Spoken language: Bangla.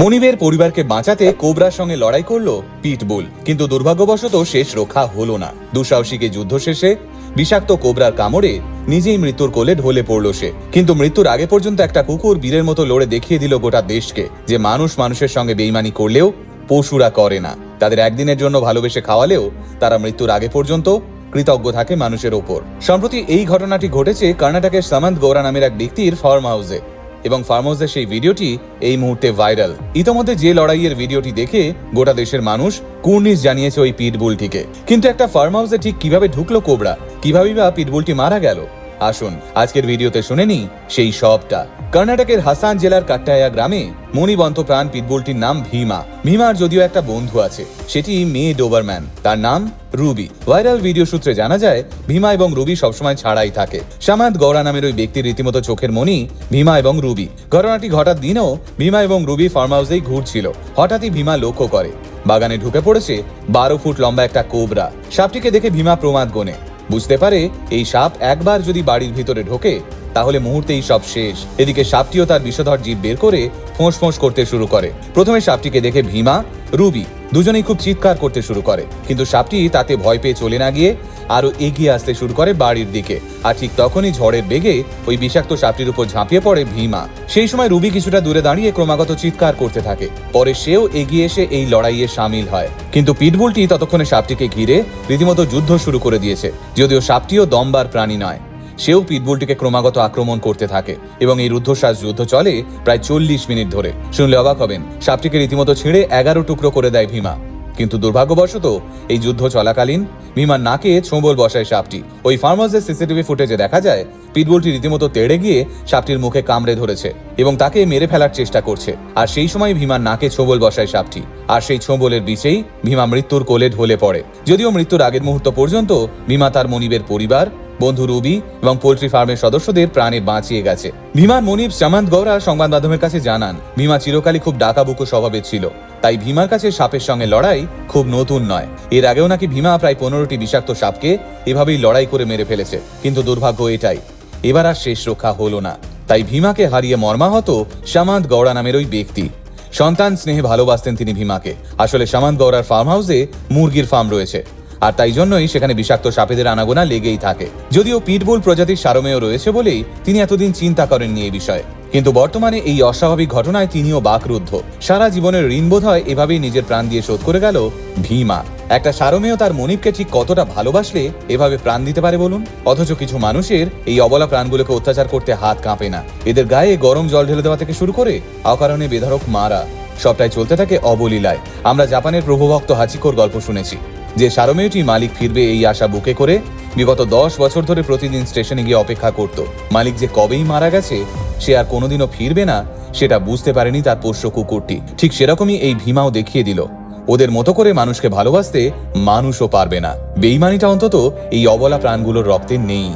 মনিবের পরিবারকে বাঁচাতে কোবরার সঙ্গে লড়াই করল পিটবুল, কিন্তু দুর্ভাগ্যবশত শেষ রক্ষা হলো না। দুঃসাহসিকে যুদ্ধ শেষে বিষাক্ত কোবরার কামড়ে নিজেই মৃত্যুর কোলে ঢলে পড়ল সে। কিন্তু মৃত্যুর আগে পর্যন্ত একটা কুকুর বীরের মতো লড়ে দেখিয়ে দিল গোটা দেশকে যে মানুষ মানুষের সঙ্গে বেইমানি করলেও পশুরা করে না। তাদের একদিনের জন্য ভালোবেসে খাওয়ালেও তারা মৃত্যুর আগে পর্যন্ত কৃতজ্ঞ থাকে মানুষের ওপর। সম্প্রতি এই ঘটনাটি ঘটেছে কর্ণাটকের সামন্ত গৌরা নামের এক ব্যক্তির ফার্ম হাউসে এবং ফার্মহাউসের সেই ভিডিওটি এই মুহূর্তে ভাইরাল। ইতোমধ্যে যে লড়াইয়ের ভিডিওটি দেখে গোটা দেশের মানুষ কুর্নিশ জানিয়েছে ওই পিটবুলটিকে। কিন্তু একটা ফার্মহাউসে ঠিক কীভাবে ঢুকলো কোবরা? কীভাবে বা পিটবুলটি মারা গেল? আসুন, আজকের ভিডিওতে শুনে নিই সেই সবটা। কর্ণাটকের হাসান জেলার কাট্টায়া গ্রামে মণিবন্ত প্রাণ পিটবুলটির নাম ভীমা। ভীমার যদিও একটা বন্ধু আছে, সেটি মেয়ে ডোবারম্যান। তার নাম রুবি। ভাইরাল ভিডিও সূত্রে জানা যায়, ভীমা এবং রুবি সবসময় ছাড়াই থাকে। সামাদ গৌরা নামের ওই ব্যক্তির রীতিমতো চোখের মনি ভীমা এবং রুবি। ঘটনাটি ঘটার দিনও ভীমা এবং রুবি ফার্ম হাউসেই ঘুরছিল। হঠাৎই ভীমা লক্ষ্য করে। বাগানে ঢুকে পড়েছে বারো ফুট লম্বা একটা কোবরা। সাপটিকে দেখে ভীমা প্রমাদ গনে। বুঝতে পারে এই সাপ একবার যদি বাড়ির ভিতরে ঢোকে, তাহলে মুহূর্তেই সব শেষ। এদিকে সাপটিও তার বিষধর জীব বের করে ফোঁস ফোঁস করতে শুরু করে। প্রথমে সাপটিকে দেখে ভীমা, রুবি, দুজনেই খুব চিৎকার করতে শুরু করে। কিন্তু সাপটি তাতে ভয় পেয়ে চলে না গিয়ে আরও এগিয়ে আসতে শুরু করে বাড়ির দিকে। আর ঠিক তখনই ঝড়ের বেগে ওই বিষাক্ত সাপটির উপর ঝাঁপিয়ে পড়ে ভীমা। সেই সময় রুবি কিছুটা দূরে দাঁড়িয়ে ক্রমাগত চিৎকার করতে থাকে। পরে সেও এগিয়ে এসে এই লড়াইয়ে সামিল হয়। কিন্তু পিটবুলটি ততক্ষণে সাপটিকে ঘিরে রীতিমতো যুদ্ধ শুরু করে দিয়েছে, যদিও সাপটিও দমবার প্রাণী নয়। সেও পিটবুলটিকে ক্রমাগত আক্রমণ করতে থাকে এবং এই রুদ্ধশ্বাস যুদ্ধ চলে প্রায় চল্লিশ মিনিট ধরে। শুনলে অবাক হবেন, সাপটিকে রীতিমতো ছিঁড়ে এগারো টুকরো করে দেয় ভীমা। কিন্তু দুর্ভাগ্যবশত এই যুদ্ধ চলাকালীন মিমার নাকে ছোঁবল বসায় সাপটি। ওই ফার্মার্সের সিসিটিভি ফুটেজে দেখা যায়, পিটবুলটি রীতিমতো তেড়ে গিয়ে সাপটির মুখে কামড়ে ধরেছে এবং তাকে মেরে ফেলার চেষ্টা করছে। আর সেই সময় ভীমার নাকে ছোবল বসায় সাপটি। আর সেই ছোবলের বিচেই ভীমা মৃত্যুর কোলে ঢলে পড়ে। যদিও মৃত্যুর আগের মুহূর্ত পর্যন্ত ভীমা তার মনিবের পরিবার বন্ধু রুবি এবং পোল্ট্রি ফার্মের সদস্যদের প্রাণে বাঁচিয়ে গেছে। ভীমার মনিব সামান্ত গৌরা সংবাদ মাধ্যমের কাছে জানান, ভীমা চিরকালই খুব ডাকাবুকো স্বভাবের ছিল। তাই ভীমার কাছে সাপের সঙ্গে লড়াই খুব নতুন নয়। এর আগেও নাকি ভীমা প্রায় পনেরোটি বিষাক্ত সাপকে এভাবেই লড়াই করে মেরে ফেলেছে, কিন্তু দুর্ভাগ্য এটাই। এবার আর শেষ রক্ষা হলো না। তাই ভীমাকে হারিয়ে মর্মাহত সামান্ত গৌড়া নামের ওই ব্যক্তি। সন্তান স্নেহে ভালোবাসতেন তিনি ভীমাকে। আসলে সামান্ত গৌড়ার ফার্ম হাউসে মুরগির ফার্ম রয়েছে। আর তাই জন্যই সেখানে বিষাক্ত সাপেদের আনাগোনা লেগেই থাকে। যদিও পিটবুল প্রজাতির সারমেয় রয়েছে বলেই তিনি এতদিন চিন্তা করেননি এই বিষয়ে। কিন্তু বর্তমানে এই অস্বাভাবিক ঘটনায় তিনিও বাকরুদ্ধ। সারা জীবনের ঋণ বোধ হয় এভাবেই নিজের প্রাণ দিয়ে শোধ করে গেল ভীমা। একটা সারমেয় তার মনিবকে ঠিক কতটা ভালোবাসলে এভাবে প্রাণ দিতে পারে বলুন? অথচ কিছু মানুষের এই অবলা প্রাণগুলোকে অত্যাচার করতে হাত কাঁপে না। এদের গায়ে গরম জল ঢেলে দেওয়া থেকে শুরু করে অকারণে বেধারক মারা। সবটাই চলতে থাকে অবলীলায়। আমরা জাপানের প্রভুভক্ত হাচিকোর গল্প শুনেছি। যে সারমেয়টি মালিক ফিরবে এই আশা বুকে করে, বিগত দশ বছর ধরে প্রতিদিন স্টেশনে গিয়ে অপেক্ষা করত। মালিক যে কবেই মারা গেছে, সে আর কোনোদিনও ফিরবে না, সেটা বুঝতে পারেনি তার পোষ্য কুকুরটি। ঠিক সেরকমই এই ভীমাও দেখিয়ে দিল। ওদের মতো করে মানুষকে ভালোবাসতে মানুষও পারবে না। বেইমানিটা অন্তত এই অবলা প্রাণগুলোর রক্তে নেই।